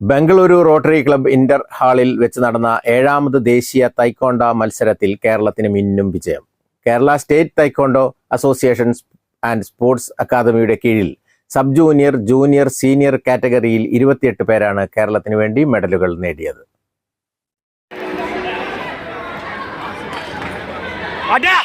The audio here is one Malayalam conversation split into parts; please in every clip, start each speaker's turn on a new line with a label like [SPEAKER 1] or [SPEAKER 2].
[SPEAKER 1] Bengaluru rotary club inter ഹാളിൽ വെച്ച് നടന്ന ഏഴാമത് ദേശീയ തൈക്കോണ്ട മത്സരത്തിൽ കേരളത്തിന് മിന്നും വിജയം. Kerala state taekwondo association and sports അക്കാദമിയുടെ കീഴിൽ സബ് ജൂനിയർ ജൂനിയർ സീനിയർ കാറ്റഗറിയിൽ ഇരുപത്തിയെട്ട് പേരാണ് കേരളത്തിന് വേണ്ടി മെഡലുകൾ നേടിയത്.
[SPEAKER 2] അടാ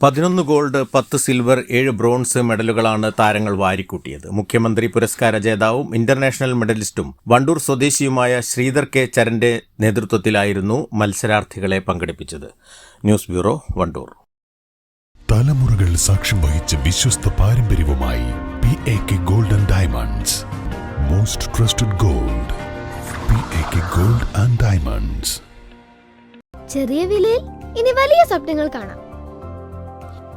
[SPEAKER 1] പതിനൊന്ന് ഗോൾഡ് പത്ത് സിൽവർ ഏഴ് ബ്രോൺസ് മെഡലുകളാണ് താരങ്ങൾ വാരിക്കൂട്ടിയത്. മുഖ്യമന്ത്രി പുരസ്കാര ജേതാവും ഇന്റർനാഷണൽ മെഡലിസ്റ്റും വണ്ടൂർ സ്വദേശിയുമായ ശ്രീധർ കെ ചരന്റെ നേതൃത്വത്തിലായിരുന്നു മത്സരാർത്ഥികളെ പങ്കെടുപ്പിച്ചത്. News bureau Wandoor.
[SPEAKER 3] തലമുറകൾ സാക്ഷ്യം വഹിച്ച വിശ്വസ്ത പാരമ്പര്യവുമായി P A K golden diamonds most trusted gold P A K gold and diamonds
[SPEAKER 4] ചെറിയ വിലയിൽ ഇനി വലിയ സ്വപ്നങ്ങൾ കാണാം.